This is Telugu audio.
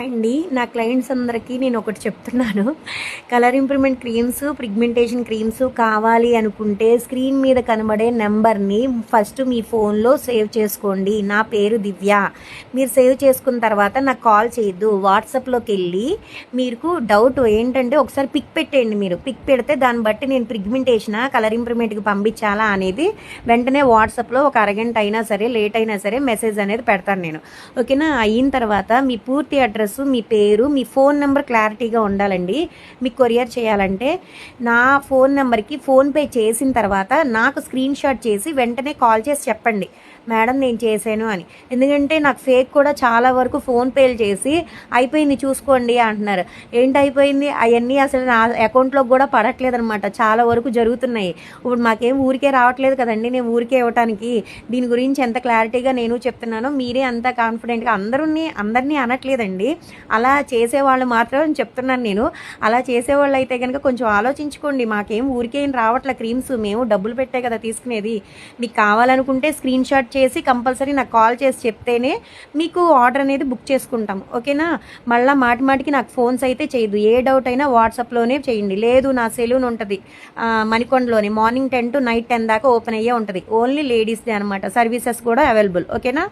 అండి నా క్లయింట్స్ అందరికీ నేను ఒకటి చెప్తున్నాను. Colour improvement creams pigmentation creams కావాలి అనుకుంటే స్క్రీన్ మీద కనబడే నెంబర్ని ఫస్ట్ మీ ఫోన్లో సేవ్ చేసుకోండి. నా పేరు దివ్య. మీరు సేవ్ చేసుకున్న తర్వాత నాకు కాల్ చేయొద్దు. వాట్సాప్లోకి వెళ్ళి మీకు డౌట్ ఏంటంటే ఒకసారి పిక్ పెట్టేయండి మీరు. పిక్ పెడితే దాన్ని బట్టి నేను పిగ్మెంటేషనా కలర్ ఇంప్రూవ్మెంట్కి పంపించాలా అనేది వెంటనే వాట్సాప్లో ఒక అరగంట అయినా సరే లేట్ అయినా సరే మెసేజ్ అనేది పెడతాను నేను. ఓకేనా అయిన తర్వాత మీ పూర్తి అడ్రస్ మీ పేరు మీ ఫోన్ నెంబర్ క్లారిటీగా ఉండాలండి. మీకు కొరియర్ చేయాలంటే నా ఫోన్ నెంబర్కి ఫోన్పే చేసిన తర్వాత నాకు స్క్రీన్ షాట్ చేసి వెంటనే కాల్ చేసి చెప్పండి. మేడం నేను చేశాను అని. ఎందుకంటే నాకు ఫేక్ కూడా చాలా వరకు ఫోన్పేలు చేసి అయిపోయింది చూసుకోండి అంటున్నారు. ఏంటి అయిపోయింది? అవన్నీ అసలు నా అకౌంట్లోకి కూడా పడట్లేదు అనమాట చాలా వరకు జరుగుతున్నాయి. ఇప్పుడు మాకేం ఊరికే రావట్లేదు కదండి నేను ఊరికే ఇవ్వటానికి. దీని గురించి ఎంత క్లారిటీగా నేను చెప్తున్నానో మీరే అంత కాన్ఫిడెంట్గా అందరినీ అందరినీ అనట్లేదండి. అలా చేసేవాళ్ళు మాత్రం చెప్తున్నాను నేను. అలా చేసేవాళ్ళు అయితే కనుక కొంచెం ఆలోచించుకోండి. మాకేం ఊరికే ఏం రావట్లే క్రీమ్స్? మేము డబ్బులు పెట్టే కదా తీసుకునేది. మీకు కావాలనుకుంటే స్క్రీన్ షాట్ చేసి కంపల్సరీ నాకు కాల్ చేసి చెప్తేనే మీకు ఆర్డర్ అనేది బుక్ చేసుకుంటాం. ఓకేనా? మళ్ళీ మాటి మాటికి నాకు ఫోన్స్ అయితే చేయదు ఏ డౌట్ అయినా వాట్సాప్లోనే చేయండి. లేదు నా సెలూన్ ఉంటుంది. మణికొండలోని మణికొండలోనే. Morning ten to night ten దాకా ఓపెన్ అయ్యే ఉంటుంది. ఓన్లీ లేడీస్దే అనమాట సర్వీసెస్ కూడా అవైలబుల్. ఓకేనా?